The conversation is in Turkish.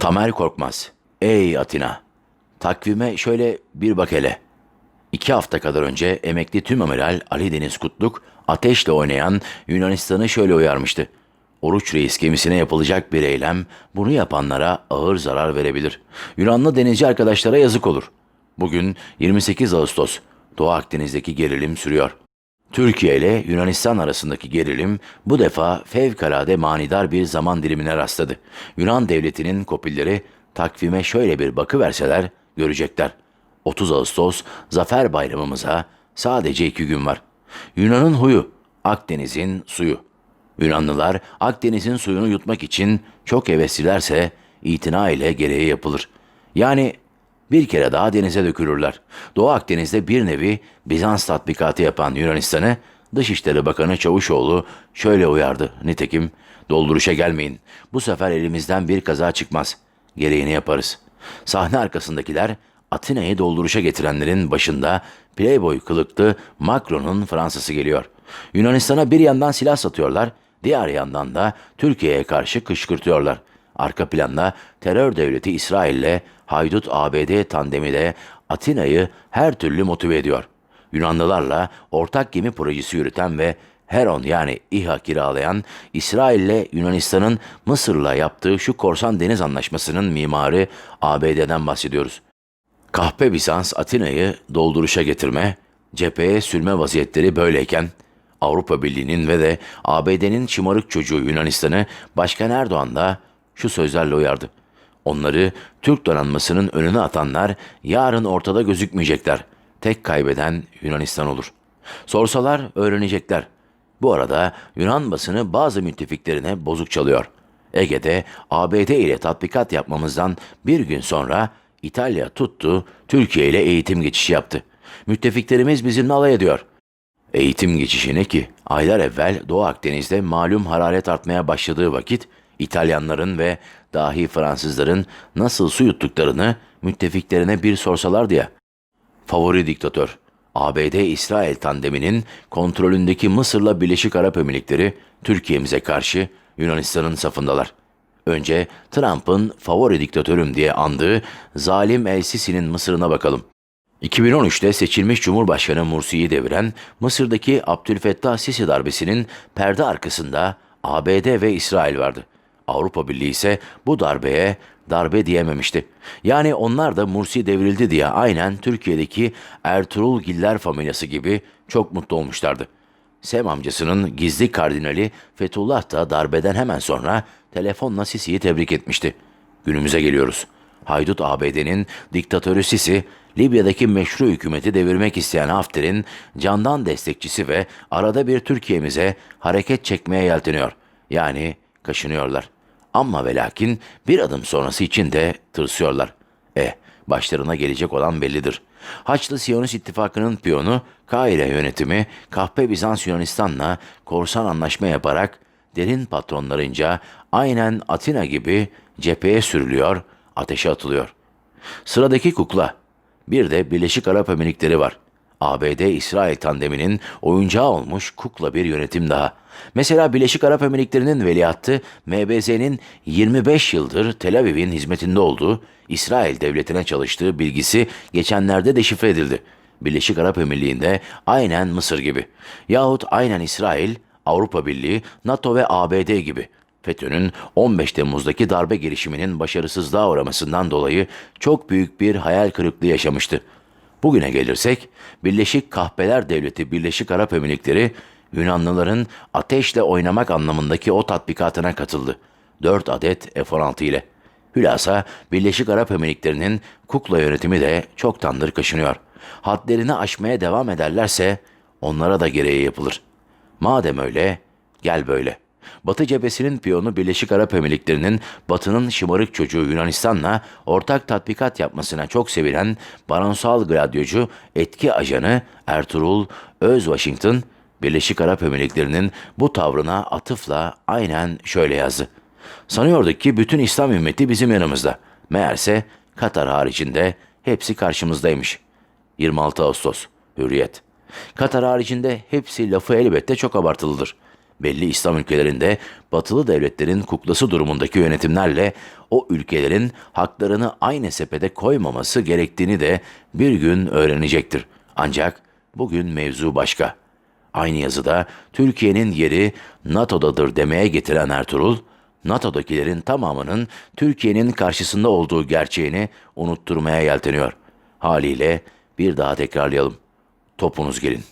Tamer Korkmaz. Ey Atina! Takvime şöyle bir bak hele. İki hafta kadar önce emekli tüm amiral Ali Deniz Kutluk ateşle oynayan Yunanistan'ı şöyle uyarmıştı. Oruç Reis gemisine yapılacak bir eylem bunu yapanlara ağır zarar verebilir. Yunanlı denizci arkadaşlara yazık olur. Bugün 28 Ağustos. Doğu Akdeniz'deki gerilim sürüyor. Türkiye ile Yunanistan arasındaki gerilim bu defa fevkalade manidar bir zaman dilimine rastladı. Yunan devletinin kopilleri takvime şöyle bir bakıverseler görecekler. 30 Ağustos Zafer Bayramımıza sadece iki gün var. Yunan'ın huyu, Akdeniz'in suyu. Yunanlılar Akdeniz'in suyunu yutmak için çok heveslilerse itina ile gereği yapılır. Yani bir kere daha denize dökülürler. Doğu Akdeniz'de bir nevi Bizans tatbikatı yapan Yunanistan'ı Dışişleri Bakanı Çavuşoğlu şöyle uyardı. Nitekim dolduruşa gelmeyin. Bu sefer elimizden bir kaza çıkmaz. Gereğini yaparız. Sahne arkasındakiler Atina'yı dolduruşa getirenlerin başında Playboy kılıklı Macron'un Fransızı geliyor. Yunanistan'a bir yandan silah satıyorlar, diğer yandan da Türkiye'ye karşı kışkırtıyorlar. Arka planda terör devleti İsrail'le haydut ABD tandemi de Atina'yı her türlü motive ediyor. Yunanlılarla ortak gemi projesi yürüten ve Heron yani İHA kiralayan İsrail'le Yunanistan'ın Mısır'la yaptığı şu korsan deniz anlaşmasının mimarı ABD'den bahsediyoruz. Kahpe Bizans Atina'yı dolduruşa getirme, cepheye sürme vaziyetleri böyleyken Avrupa Birliği'nin ve de ABD'nin şımarık çocuğu Yunanistan'ı Başkan Erdoğan da şu sözlerle uyardı. Onları Türk donanmasının önüne atanlar yarın ortada gözükmeyecekler. Tek kaybeden Yunanistan olur. Sorsalar öğrenecekler. Bu arada Yunan basını bazı müttefiklerine bozuk çalıyor. Ege'de ABD ile tatbikat yapmamızdan bir gün sonra İtalya tuttu, Türkiye ile eğitim geçişi yaptı. Müttefiklerimiz bizimle alay ediyor. Eğitim geçişini ki aylar evvel Doğu Akdeniz'de malum hararet artmaya başladığı vakit İtalyanların ve dahi Fransızların nasıl su yuttuklarını müttefiklerine bir sorsalardı ya. Favori diktatör, ABD-İsrail tandeminin kontrolündeki Mısır'la Birleşik Arap Emirlikleri Türkiye'mize karşı Yunanistan'ın safındalar. Önce Trump'ın favori diktatörüm diye andığı zalim El Sisi'nin Mısır'ına bakalım. 2013'te seçilmiş Cumhurbaşkanı Mursi'yi deviren Mısır'daki Abdülfettah Sisi darbesinin perde arkasında ABD ve İsrail vardı. Avrupa Birliği ise bu darbeye darbe diyememişti. Yani onlar da Mursi devrildi diye aynen Türkiye'deki Ertuğrul Giller familyası gibi çok mutlu olmuşlardı. Sem amcasının gizli kardinali Fethullah da darbeden hemen sonra telefonla Sisi'yi tebrik etmişti. Günümüze geliyoruz. Haydut ABD'nin diktatörü Sisi, Libya'daki meşru hükümeti devirmek isteyen Hafter'in candan destekçisi ve arada bir Türkiye'mize hareket çekmeye yelteniyor. Yani kaşınıyorlar. Ama ve lakin bir adım sonrası için de tırsıyorlar. Eh, başlarına gelecek olan bellidir. Haçlı Siyonist İttifakı'nın piyonu Kahire yönetimi kahpe Bizans Yunanistan'la korsan anlaşma yaparak derin patronlarınca aynen Atina gibi cepheye sürülüyor, ateşe atılıyor. Sıradaki kukla. Bir de Birleşik Arap Emirlikleri var. ABD-İsrail tandeminin oyuncağı olmuş kukla bir yönetim daha. Mesela Birleşik Arap Emirlikleri'nin veliahtı MBZ'nin 25 yıldır Tel Aviv'in hizmetinde olduğu İsrail devletine çalıştığı bilgisi geçenlerde deşifre edildi. Birleşik Arap Emirliği'nde aynen Mısır gibi yahut aynen İsrail, Avrupa Birliği, NATO ve ABD gibi. FETÖ'nün 15 Temmuz'daki darbe girişiminin başarısızlığa uğramasından dolayı çok büyük bir hayal kırıklığı yaşamıştı. Bugüne gelirsek, Birleşik Kahpeler Devleti Birleşik Arap Emirlikleri, Yunanlıların ateşle oynamak anlamındaki o tatbikatına katıldı. 4 adet F-16 ile. Hülasa Birleşik Arap Emirlikleri'nin kukla yönetimi de çoktandır kaşınıyor. Hadlerini aşmaya devam ederlerse onlara da gereği yapılır. Madem öyle, gel böyle. Batı cephesinin piyonu Birleşik Arap Emirlikleri'nin Batı'nın şımarık çocuğu Yunanistan'la ortak tatbikat yapmasına çok sevilen baronsal gladyocu etki ajanı Ertuğrul Öz Washington, Birleşik Arap Emirlikleri'nin bu tavrına atıfla aynen şöyle yazdı. Sanıyorduk ki bütün İslam ümmeti bizim yanımızda. Meğerse Katar haricinde hepsi karşımızdaymış. 26 Ağustos Hürriyet Katar haricinde hepsi lafı elbette çok abartılıdır. belli İslam ülkelerinde batılı devletlerin kuklası durumundaki yönetimlerle o ülkelerin haklarını aynı sepete koymaması gerektiğini de bir gün öğrenecektir. Ancak bugün mevzu başka. Aynı yazıda Türkiye'nin yeri NATO'dadır demeye getiren Ertuğrul, NATO'dakilerin tamamının Türkiye'nin karşısında olduğu gerçeğini unutturmaya yelteniyor. Haliyle bir daha tekrarlayalım. Topunuz gelin.